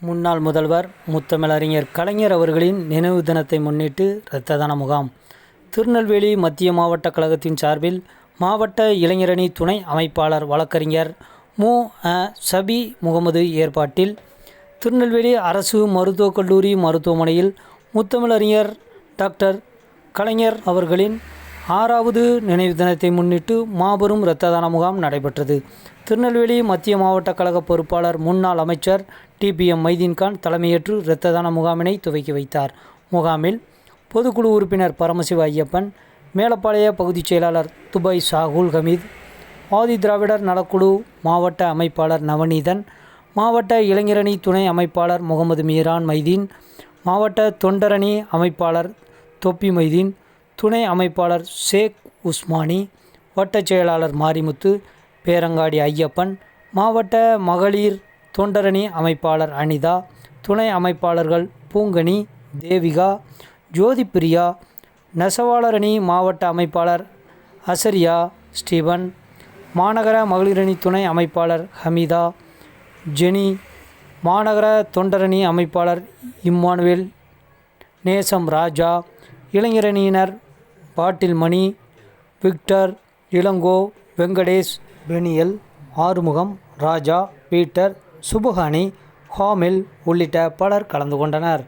முன்னாள் முதல்வர் முத்தமிழறிஞர் கலைஞர் அவர்களின் நினைவு தினத்தை முன்னிட்டு இரத்த தான முகாம். திருநெல்வேலி மத்திய மாவட்ட கழகத்தின் சார்பில் மாவட்ட இளைஞரணி துணை அமைப்பாளர் வழக்கறிஞர் மு. அ. சபி முகமது ஏற்பாட்டில் திருநெல்வேலி அரசு மருத்துவக் கல்லூரி மருத்துவமனையில் முத்தமிழறிஞர் டாக்டர் கலைஞர் அவர்களின் ஆறாவது நினைவு தினத்தை முன்னிட்டு மாபெரும் இரத்த தான முகாம் நடைபெற்றது. திருநெல்வேலி மத்திய மாவட்ட கழக பொறுப்பாளர் முன்னாள் அமைச்சர் டிபிஎம் மைதீன்கான் தலைமையேற்று இரத்த தான முகாமினை துவக்கி வைத்தார். முகாமில் பொதுக்குழு உறுப்பினர் பரமசிவ ஐயப்பன் மேலப்பாளைய பகுதிச் செயலாளர் துபாய் சாகுல் ஹமீத் ஆதி திராவிடர் நலக்குழு மாவட்ட அமைப்பாளர் நவநீதன் மாவட்ட இளைஞரணி துணை அமைப்பாளர் முகமது மீரான் மைதீன் மாவட்ட தொண்டரணி அமைப்பாளர் தொப்பி மைதீன் துணை அமைப்பாளர் ஷேக் உஸ்மானி வட்டச் செயலாளர் மாரிமுத்து பேரங்காடி ஐயப்பன் மாவட்ட மகளிர் தொண்டரணி அமைப்பாளர் அனிதா துணை அமைப்பாளர்கள் பூங்கனி தேவிகா ஜோதிப்பிரியா நெசவாளரணி மாவட்ட அமைப்பாளர் அசரியா ஸ்டீபன் மாநகர மகளிரணி துணை அமைப்பாளர் ஹமீதா ஜெனி மாநகர தொண்டரணி அமைப்பாளர் Emmanuel Nesam Raja இளைஞரணியினர் bottle Mani Victor Ilango Venkatesh Peniel Arumugam Raja Peter Subahani Hamil உள்ளிட்ட பலர் கலந்து கொண்டனர்.